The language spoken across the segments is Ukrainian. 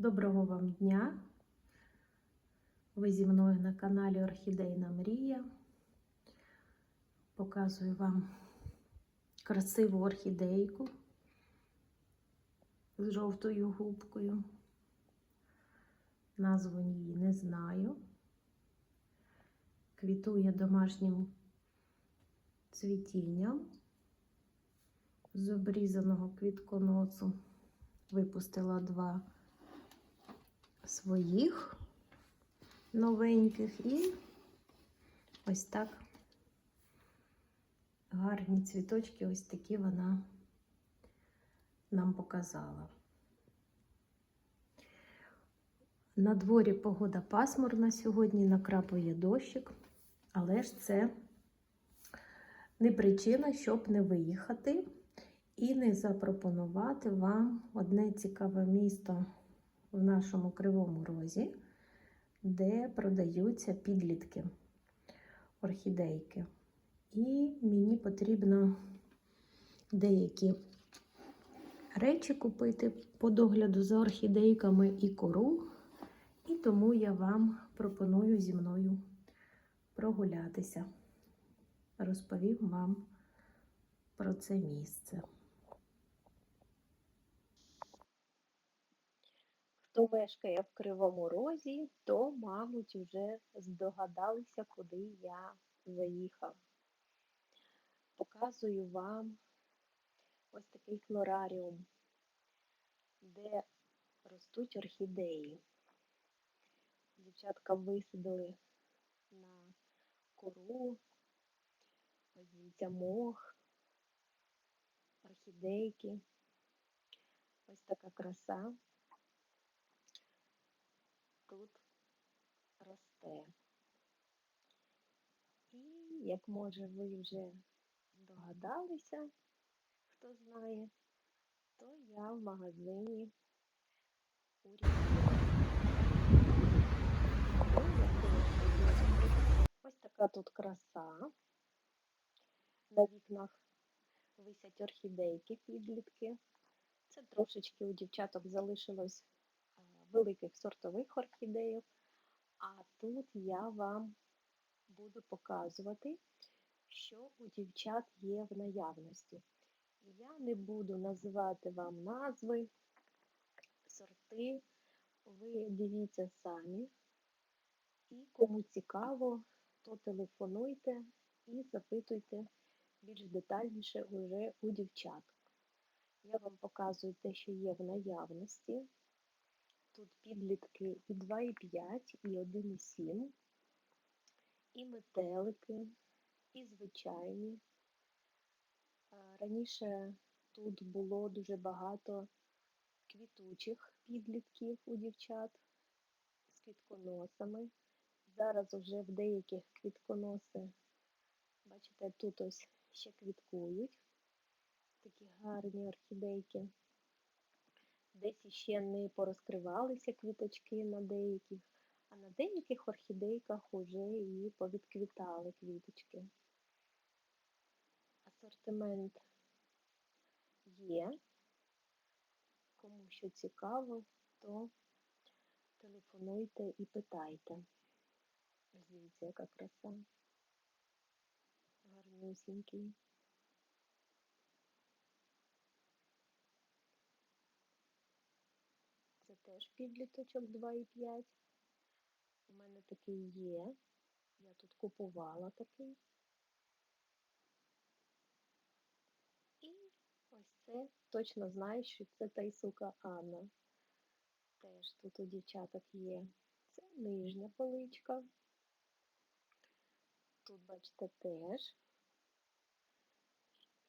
Доброго вам дня! Ви зі мною на каналі Орхідейна Мрія. Показую вам красиву орхідейку з жовтою губкою. Назву її не знаю. Квітує домашнім цвітінням з обрізаного квітконосу. Випустила два своїх новеньких і ось так гарні цвіточки, ось такі вона нам показала. На дворі погода пасмурна сьогодні, накрапує дощик, але ж це не причина, щоб не виїхати і не запропонувати вам одне цікаве місто в нашому кривому розі, де продаються підлітки орхідейки. І мені потрібно деякі речі купити по догляду за орхідейками і кору. І тому я вам пропоную зі мною прогулятися. Розповім вам про це місце. Хто мешкає в Кривому Розі, то, мабуть, вже здогадалися, куди я заїхав. Показую вам ось такий флораріум, де ростуть орхідеї. Дівчатка висадили на кору, ось мох, орхідейки. Ось така краса тут росте. І, як може ви вже здогадалися, хто знає, то я в магазині у Ось така тут краса. На вікнах висять орхідейки, підлітки. Це трошечки у дівчаток залишилось великих сортових орхідеїв. А тут я вам буду показувати, що у дівчат є в наявності. Я не буду називати вам назви, сорти, ви дивіться самі. І кому цікаво, то телефонуйте і запитуйте більш детальніше уже у дівчат. Я вам показую те, що є в наявності. Тут підлітки і 2,5, і 1,7, і метелики, і звичайні. Раніше тут було дуже багато квітучих підлітків у дівчат з квітконосами. Зараз вже в деяких квітконоси, бачите, тут ось ще квіткують такі гарні орхідейки. Десь іще не порозкривалися квіточки на деяких, а на деяких орхідейках уже і повідквітали квіточки. Асортимент є. Кому що цікаво, то телефонуйте і питайте. Дивіться, яка краса. Гарнюсінький. Це теж підліточок 2,5. У мене такий є. Я тут купувала такий. І ось це точно знаю, що це тайсука Анна. Теж тут у дівчаток є. Це нижня поличка. Тут, бачите, теж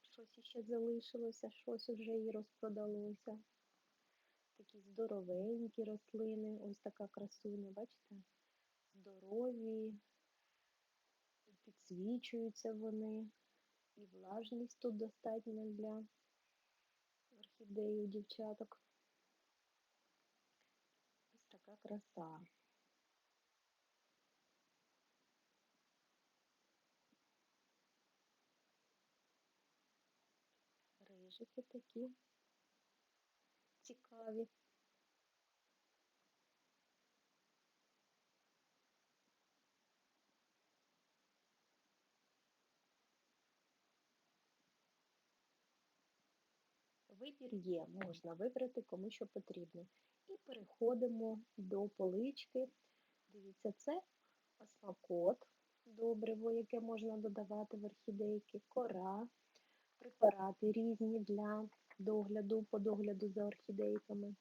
щось іще залишилося, щось вже і розпродалося такі здоровенькі рослини, ось така красуня, бачите? Здорові, підсвічуються вони, і влажність тут достатня для орхідеї у дівчаток. Ось така краса. Рижики такі цікаві. Вибір є, можна вибрати кому що потрібно. І переходимо до полички. Дивіться, це осмакот, добриво, яке можна додавати в орхідейки, кора, препарати різні для догляду, по догляду за орхідейками.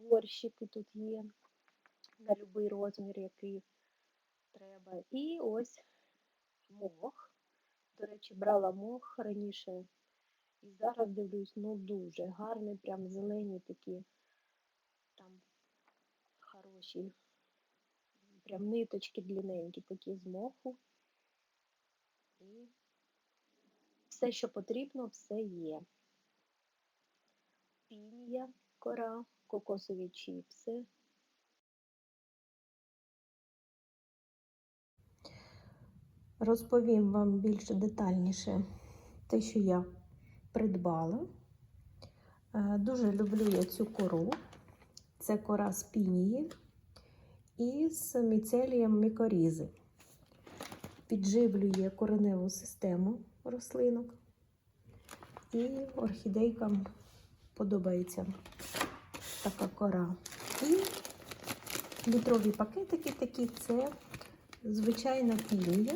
Горщики тут є на будь-який розмір, який треба. І ось мох. До речі, брала мох раніше. І зараз дивлюсь, ну дуже гарний, прям зелені такі, там хороші, прям ниточки длинненькі такі з моху. І все, що потрібно, все є. Пінія, кора, кокосові чіпси. Розповім вам більш детальніше те, що я придбала. Е, Дуже люблю я цю кору. Це кора з пінії і з міцелієм мікорізи. Підживлює кореневу систему рослинок. І орхідейкам подобається така кора. І літрові пакетики такі це звичайна пінія,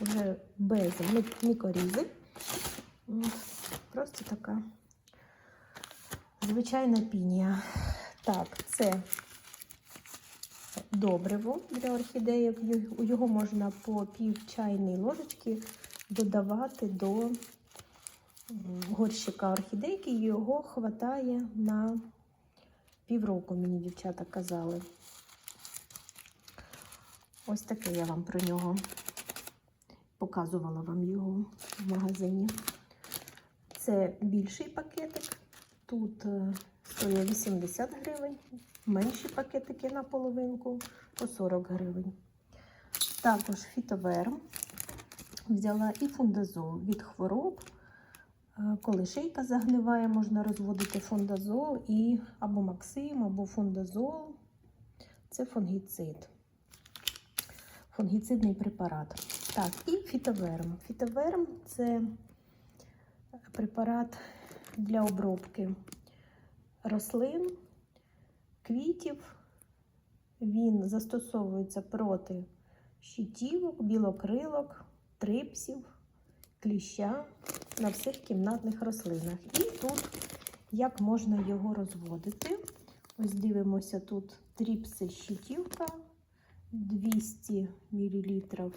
вже без мікорізи. Просто така звичайна пінія. Так, це добриво для орхідеїв. Його можна по пів чайної ложечки додавати до горщика орхідейки. Його хватає на півроку, мені дівчата казали. Ось таке я вам про нього показувала вам його в магазині. Це більший пакетик. Тут е, стоїть 80 гривень, менші пакетики на половинку по 40 гривень. Також фітоверм. Взяла і фундазол від хвороб. Е, Коли шийка загниває, можна розводити фундазол і або максим, або фундазол. Це фунгіцид фунгіцидний препарат. Так, і фітоверм. Фітоверм це препарат для обробки рослин, квітів. Він застосовується проти щитівок, білокрилок, трипсів, кліща на всіх кімнатних рослинах. І тут як можна його розводити. Ось дивимося тут тріпси щитівка. 200 мл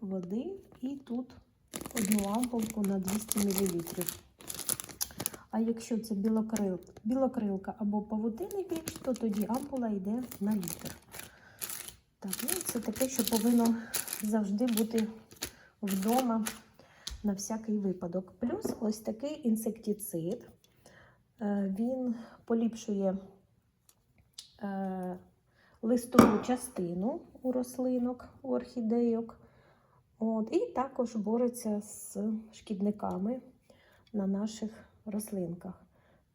води і тут одну ампулку на 200 мл. А якщо це білокрил, білокрилка або павутинний кліщ, то тоді ампула йде на літр. Так, ну це таке, що повинно завжди бути вдома на всякий випадок. Плюс ось такий інсектицид. Е, Він поліпшує е, листову частину у рослинок, у орхідейок. От, і також бореться з шкідниками на наших рослинках.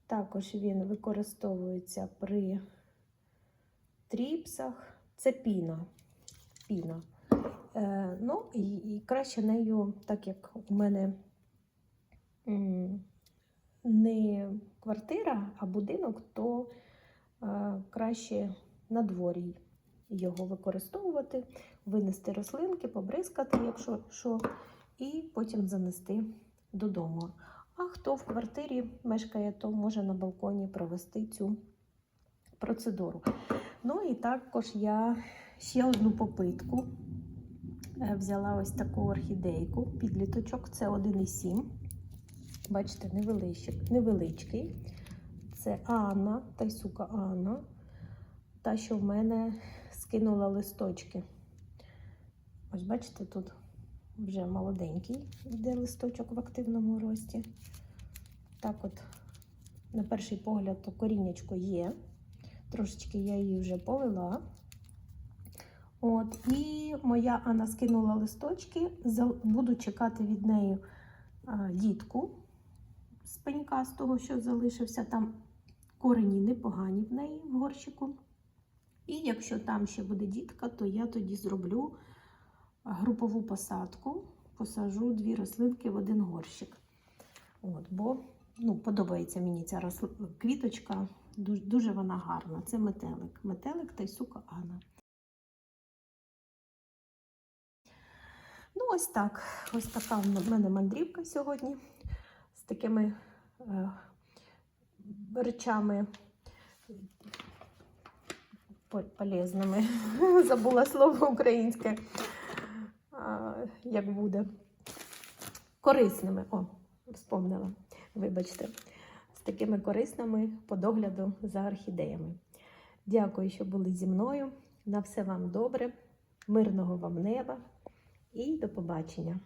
Також він використовується при тріпсах. Це піна. піна. Е, ну, і, і краще нею, так як у мене не квартира, а будинок, то е, краще на дворі його використовувати, винести рослинки, побризкати, якщо що, і потім занести додому. А хто в квартирі мешкає, то може на балконі провести цю процедуру. Ну і також я ще одну попитку взяла ось таку орхідейку, підліточок, це 1,7. Бачите, невеличкий. Це Анна, тайсука Анна та, що в мене скинула листочки. Ось бачите, тут вже молоденький йде листочок в активному рості. Так от, на перший погляд, то коріннячко є. Трошечки я її вже повела. От, і моя Анна скинула листочки. Буду чекати від неї а, дітку з пенька, з того, що залишився. Там корені непогані в неї в горщику. І якщо там ще буде дітка, то я тоді зроблю групову посадку, посажу дві рослинки в один горщик. От, бо ну, подобається мені ця росл- квіточка. Дуже, дуже вона гарна. Це метелик. Метелик та й сука Анна. Ну, ось так. Ось така в мене мандрівка сьогодні з такими е, речами полезними. Забула слово українське. А, як буде? Корисними. О, вспомнила. Вибачте. З такими корисними по догляду за орхідеями. Дякую, що були зі мною. На все вам добре, мирного вам неба і до побачення.